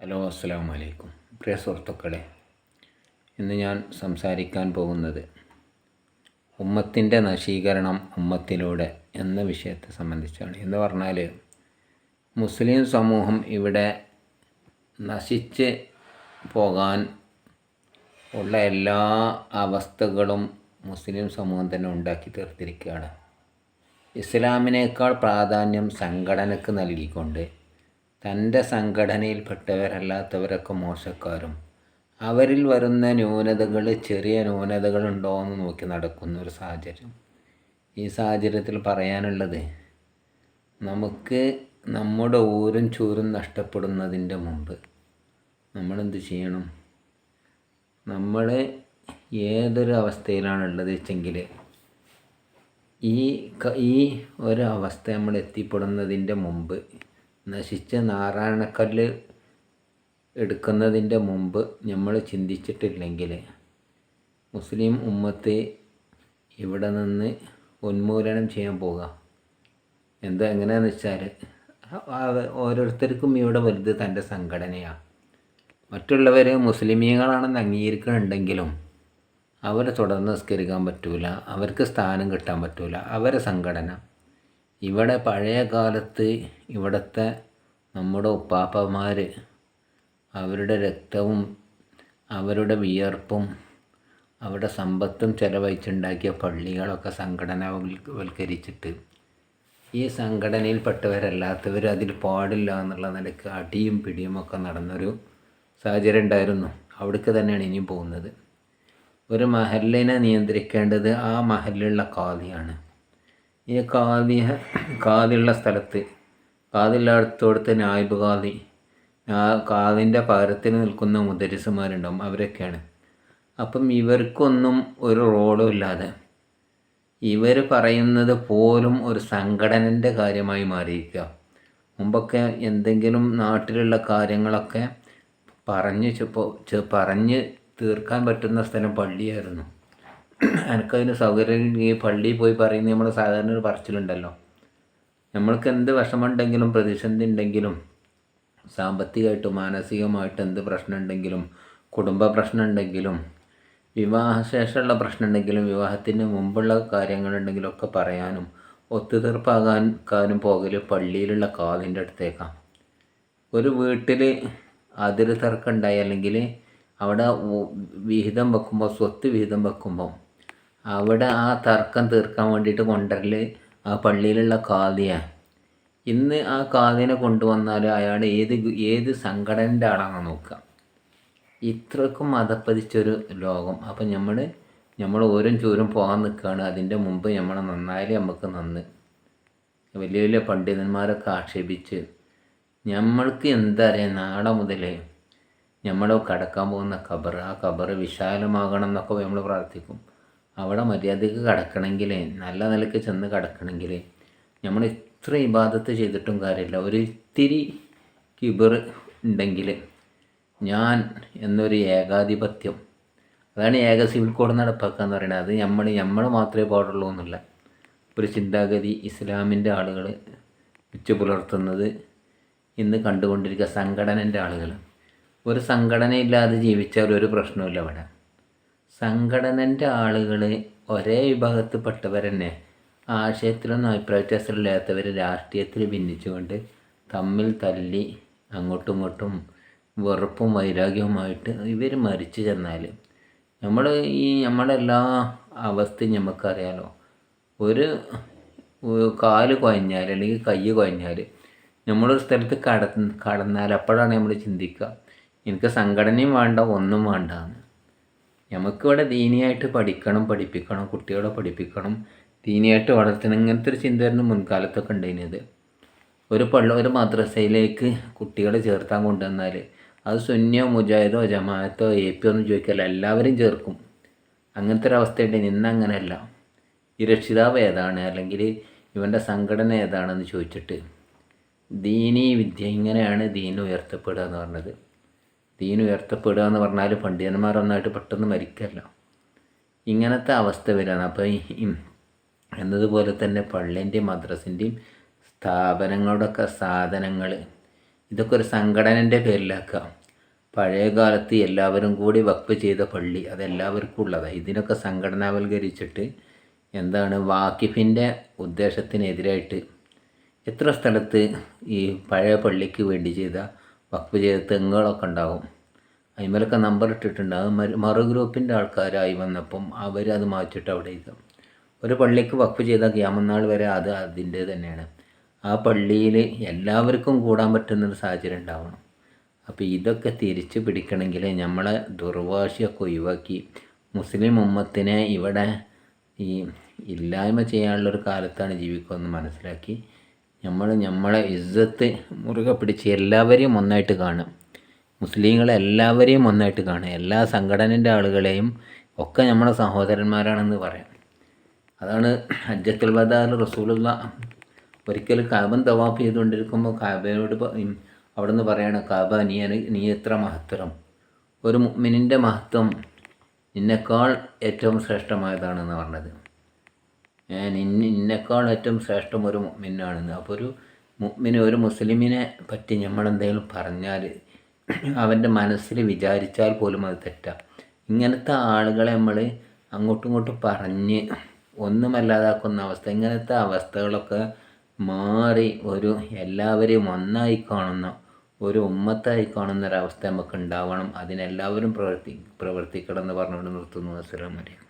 Hello അസ്സാം വലൈക്കും പ്രിയ സുഹൃത്തുക്കളെ ഇന്ന് ഞാൻ സംസാരിക്കാൻ പോകുന്നത് ഉമ്മത്തിന്റെ നശീകരണം ഉമ്മത്തിലൂടെ എന്ന വിഷയത്തെ സംബന്ധിച്ചാണ്. എന്ന് പറഞ്ഞാൽ മുസ്ലിം സമൂഹം ഇവിടെ നശിച്ച് പോകാൻ ഉള്ള എല്ലാ അവസ്ഥകളും മുസ്ലിം സമൂഹം തന്നെ ഉണ്ടാക്കി തീർത്തിരിക്കുകയാണ്. ഇസ്ലാമിനേക്കാൾ പ്രാധാന്യം സംഘടനക്ക് നൽകിക്കൊണ്ട് തന്റെ സംഘടനയിൽപ്പെട്ടവരല്ലാത്തവരൊക്കെ മോശക്കാരും. അവരിൽ വരുന്ന ന്യൂനതകൾ ചെറിയ ന്യൂനതകളുണ്ടോ എന്ന് നോക്കി നടക്കുന്ന ഒരു സാഹചര്യം. ഈ സാഹചര്യത്തിൽ പറയാനുള്ളത് നമുക്ക് നമ്മുടെ ഊരും ചൂരും നഷ്ടപ്പെടുന്നതിന്റെ മുമ്പ് നമ്മളെന്ത് ചെയ്യണം? നമ്മൾ ഏതൊരു അവസ്ഥയിലാണുള്ളത് വെച്ചെങ്കിൽ ഈ ഈ ഒരു അവസ്ഥ നമ്മൾ എത്തിപ്പെടുന്നതിന്റെ മുമ്പ് നശിച്ച നാരായണക്കല്ല് എടുക്കുന്നതിന്റെ മുമ്പ് നമ്മൾ ചിന്തിച്ചിട്ടില്ലെങ്കിൽ മുസ്ലിം ഉമ്മത്തെ ഇവിടെ നിന്ന് ഉന്മൂലനം ചെയ്യാൻ പോകുക എന്താ എങ്ങനെയാണെന്ന് വെച്ചാൽ ഓരോരുത്തർക്കും ഇവിടെ വലുത് തന്റെ സംഘടനയാണ് മറ്റുള്ളവർ മുസ്ലിമീങ്ങളാണെന്ന് അംഗീകരിക്കുന്നുണ്ടെങ്കിലും അവരെ തുടർന്ന് നിസ്കരിക്കാൻ പറ്റൂല അവർക്ക് സ്ഥാനം കിട്ടാൻ പറ്റൂല അവരെ സംഘടന. ഇവിടെ പഴയ കാലത്ത് ഇവിടുത്തെ നമ്മുടെ ഉപ്പാപ്പമാർ അവരുടെ രക്തവും അവരുടെ വിയർപ്പും അവരുടെ സമ്പത്തും ചെലവഴിച്ചുണ്ടാക്കിയ പള്ളികളൊക്കെ സംഘടനവൽക്കരിച്ചിട്ട് ഈ സംഘടനയിൽപ്പെട്ടവരല്ലാത്തവർ അതിൽ പാടില്ല എന്നുള്ള നിലയ്ക്ക് അടിയും പിടിയും ഒക്കെ നടന്നൊരു സാഹചര്യം ഉണ്ടായിരുന്നു. അവിടേക്ക് തന്നെയാണ് ഇനിയും പോകുന്നത്. ഒരു മഹലിനെ നിയന്ത്രിക്കേണ്ടത് ആ മഹലിലുള്ള കാതിയാണ് ഈ കാതി കാതിയുള്ള സ്ഥലത്ത് കാതില്ലാത്തടുത്ത് നായിബ് കാതി കാതിന്റെ പകരത്തിന് നിൽക്കുന്ന മുദരിസുമാരുണ്ടാവും അവരൊക്കെയാണ്. അപ്പം ഇവർക്കൊന്നും ഒരു റോളും ഇല്ലാതെ. ഇവർ പറയുന്നത് പോലും ഒരു സംഘടനന്റെ കാര്യമായി മാറിയിരിക്കുക. മുമ്പൊക്കെ എന്തെങ്കിലും നാട്ടിലുള്ള കാര്യങ്ങളൊക്കെ പറഞ്ഞ് പറഞ്ഞ് തീർക്കാൻ പറ്റുന്ന സ്ഥലം പള്ളിയായിരുന്നു. എനിക്കതിന് സൗകര്യം ഈ പള്ളിയിൽ പോയി പറയുന്നത് നമ്മൾ സാധാരണ ഒരു പറച്ചിലുണ്ടല്ലോ. നമ്മൾക്ക് എന്ത് വിഷമമുണ്ടെങ്കിലും പ്രതിസന്ധി ഉണ്ടെങ്കിലും സാമ്പത്തികമായിട്ടും മാനസികമായിട്ട് എന്ത് പ്രശ്നമുണ്ടെങ്കിലും കുടുംബ പ്രശ്നമുണ്ടെങ്കിലും വിവാഹശേഷമുള്ള പ്രശ്നമുണ്ടെങ്കിലും വിവാഹത്തിന് മുമ്പുള്ള കാര്യങ്ങളുണ്ടെങ്കിലും ഒക്കെ പറയാനും ഒത്തുതീർപ്പാകാനും പോകൽ പള്ളിയിലുള്ള കാതിന്റെ അടുത്തേക്കാം ഒരു വീട്ടിൽ അതിര് തർക്കം ഉണ്ടായി അല്ലെങ്കിൽ അവിടെ വിഹിതം വെക്കുമ്പോൾ സ്വത്ത് വിഹിതം വെക്കുമ്പോൾ അവിടെ ആ തർക്കം തീർക്കാൻ വേണ്ടിയിട്ട് കൊണ്ടുവരൽ ആ പള്ളിയിലുള്ള കാതിയാണ് ഇന്ന് ആ കാതിനെ കൊണ്ടുവന്നാൽ അയാൾ ഏത് ഏത് സംഘടനന്റെ ആളാണെന്ന് നോക്കുക. ഇത്രക്കും മതപ്പതിച്ചൊരു ലോകം. അപ്പം നമ്മൾ നമ്മൾ ഓരോ ചൂരും പോകാൻ നിൽക്കുകയാണ്. അതിന്റെ മുമ്പ് നമ്മൾ നന്നായാലും നമുക്ക് നന്ന്. വലിയ വലിയ പണ്ഡിതന്മാരൊക്കെ ആക്ഷേപിച്ച് നമ്മൾക്ക് എന്താ അറിയാം നാളെ മുതൽ നമ്മൾ കടക്കാൻ പോകുന്ന ഖബർ ആ ഖബർ വിശാലമാകണം എന്നൊക്കെ നമ്മൾ പ്രാർത്ഥിക്കും. അവിടെ മര്യാദയ്ക്ക് കിടക്കണമെങ്കിൽ നല്ല നിലയ്ക്ക് ചെന്ന് കിടക്കണമെങ്കിൽ നമ്മൾ ഇത്ര ഇബാദത്ത് ചെയ്തിട്ടും കാര്യമില്ല. ഒരു ഇത്തിരി കിബർ ഉണ്ടെങ്കിൽ ഞാൻ എന്നൊരു ഏകാധിപത്യം അതാണ് ഏക സിവിൽ കോഡ് നടപ്പാക്കുക എന്ന് പറയുന്നത്. അത് നമ്മൾ നമ്മൾ മാത്രമേ പാടുള്ളൂ എന്നുള്ള ഒരു ചിന്താഗതി ഇസ്ലാമിന്റെ ആളുകൾ വെച്ച് പുലർത്തുന്നത് ഇന്ന് കണ്ടുകൊണ്ടിരിക്കുക സംഘടനന്റെ ആളുകൾ. ഒരു സംഘടനയില്ലാതെ ജീവിച്ചാൽ ഒരു പ്രശ്നമില്ല അവിടെ. സംഘടനന്റെ ആളുകൾ ഒരേ വിഭാഗത്തിൽപ്പെട്ടവർ തന്നെ ആശയത്തിലൊന്നും അഭിപ്രായ വ്യത്യാസമില്ലാത്തവർ രാഷ്ട്രീയത്തിൽ ഭിന്നിച്ചുകൊണ്ട് തമ്മിൽ തല്ലി അങ്ങോട്ടും ഇങ്ങോട്ടും വെറുപ്പും വൈരാഗ്യവുമായിട്ട് ഇവർ മരിച്ചു ചെന്നാൽ നമ്മൾ ഈ നമ്മുടെ എല്ലാ അവസ്ഥയും നമുക്കറിയാലോ ഒരു കാൽ കുഴഞ്ഞാൽ അല്ലെങ്കിൽ കൈ കുഴഞ്ഞാൽ നമ്മളൊരു സ്ഥലത്ത് കട കടന്നാൽ അപ്പോഴാണ് നമ്മൾ ചിന്തിക്കുക. എനിക്ക് സംഘടനയും വേണ്ട ഒന്നും വേണ്ട എന്ന് നമുക്കിവിടെ ദീനിയായിട്ട് പഠിക്കണം പഠിപ്പിക്കണം കുട്ടികളെ പഠിപ്പിക്കണം ദീനിയായിട്ട് വളർത്തണം ഇങ്ങനത്തെ ഒരു ചിന്തയായിരുന്നു മുൻകാലത്തൊക്കെ ഉണ്ടായിരുന്നത്. ഒരു പള്ള ഒരു മദ്രസയിലേക്ക് കുട്ടികളെ ചേർത്താൻ കൊണ്ടുവന്നാൽ അത് സുന്നിയോ മുജാഹിദോ ജമാഅത്തോ എ പി ഒന്നും ചോദിക്കില്ല എല്ലാവരും ചേർക്കും. അങ്ങനത്തെ ഒരു അവസ്ഥയുണ്ട്. ഇന്ന് അങ്ങനെയല്ല. ഈ രക്ഷിതാവ് ഏതാണ്? അല്ലെങ്കിൽ ഇവന്റെ സംഘടന ഏതാണെന്ന് ചോദിച്ചിട്ട് ദീനീ വിദ്യ ഇങ്ങനെയാണ് ദീൻ ഉയർത്തപ്പെടുക എന്ന് പറഞ്ഞത്. ദീൻ ഉയർത്തപ്പെടുക എന്ന് പറഞ്ഞാൽ പണ്ഡിതന്മാർ ഒന്നായിട്ട് പെട്ടെന്ന് മരിക്കല്ല. ഇങ്ങനത്തെ അവസ്ഥ വരികയാണ്. അപ്പോൾ എന്നതുപോലെ തന്നെ പള്ളിന്റെയും മദ്രസിന്റെയും സ്ഥാപനങ്ങളുടെയൊക്കെ സാധനങ്ങൾ ഇതൊക്കെ ഒരു സംഘടനന്റെ പേരിലാക്കുക പഴയ കാലത്ത് എല്ലാവരും കൂടി വക്ഫ് ചെയ്ത പള്ളി അതെല്ലാവർക്കും ഉള്ളതാണ് ഇതിനൊക്കെ സംഘടനാവൽക്കരിച്ചിട്ട് എന്താണ് വാക്കിഫിന്റെ ഉദ്ദേശത്തിനെതിരായിട്ട് എത്ര സ്ഥലത്ത് ഈ പഴയ പള്ളിക്ക് വേണ്ടി ചെയ്ത വഖഫ് ചെയ്ത തെങ്ങുകളൊക്കെ ഉണ്ടാകും അതിന്മേലൊക്കെ നമ്പർ ഇട്ടിട്ടുണ്ട്. അത് മറു ഗ്രൂപ്പിന്റെ ആൾക്കാരായി വന്നപ്പം അവർ അത് മാറ്റിയിട്ട് അവിടെ ചെയ്തു ഒരു പള്ളിക്ക് വഖഫ് ചെയ്ത ഗ്യാമനാൾ വരെ അത് അതിന്റെ തന്നെയാണ്. ആ പള്ളിയിൽ എല്ലാവർക്കും കൂടാൻ പറ്റുന്നൊരു സാഹചര്യം ഉണ്ടാവണം. അപ്പോൾ ഇതൊക്കെ തിരിച്ചു പിടിക്കണമെങ്കിൽ നമ്മളെ ദുർവാശിയൊക്കെ ഒഴിവാക്കി മുസ്ലിം ഉമ്മത്തിനെ ഇവിടെ ഈ ഇല്ലായ്മ ചെയ്യാനുള്ളൊരു കാലത്താണ് ജീവിക്കുമെന്ന് മനസ്സിലാക്കി നമ്മൾ നമ്മളെ ഇജ്ജത്ത് മുറുകെ പിടിച്ച് എല്ലാവരെയും ഒന്നായിട്ട് കാണും. മുസ്ലിങ്ങളെ എല്ലാവരെയും ഒന്നായിട്ട് കാണുക എല്ലാ സംഘടനന്റെ ആളുകളെയും ഒക്കെ നമ്മളെ സഹോദരന്മാരാണെന്ന് പറയാം. അതാണ് ഹജ്ജത്തുൽ ബദാർ റസൂലുള്ള ഒരിക്കൽ കാബൻ തവാഫ് ചെയ്തുകൊണ്ടിരിക്കുമ്പോൾ കാബയോട് അവിടെ നിന്ന് പറയണം കാബ നീ നീ എത്ര മഹത്തരം? ഒരു മുഅ്മിനിന്റെ മഹത്വം നിന്നെക്കാൾ ഏറ്റവും ശ്രേഷ്ഠമായതാണെന്ന് പറഞ്ഞത്. നിന്നെ നിന്നെക്കാൾ ഏറ്റവും ശ്രേഷ്ഠം ഒരു മുഗ്മിനാണെന്ന് അപ്പോൾ ഒരു മുഗ്മിന് ഒരു മുസ്ലിമിനെ പറ്റി നമ്മളെന്തെങ്കിലും പറഞ്ഞാൽ അവന്റെ മനസ്സിൽ വിചാരിച്ചാൽ പോലും അത് തെറ്റാണ് ഇങ്ങനത്തെ ആളുകളെ നമ്മൾ അങ്ങോട്ടും ഇങ്ങോട്ടും പറഞ്ഞ് ഒന്നുമല്ലാതാക്കുന്ന അവസ്ഥ ഇങ്ങനത്തെ അവസ്ഥകളൊക്കെ മാറി ഒരു എല്ലാവരെയും ഒന്നായി കാണുന്ന ഒരു ഉമ്മത്തായി കാണുന്ന ഒരവസ്ഥ നമുക്ക് ഉണ്ടാവണം. അതിനെല്ലാവരും പ്രവർത്തി പ്രവർത്തിക്കണം എന്ന് പറഞ്ഞുകൊണ്ട് നിർത്തുന്നു. അസ്സലാമു അലൈക്കും.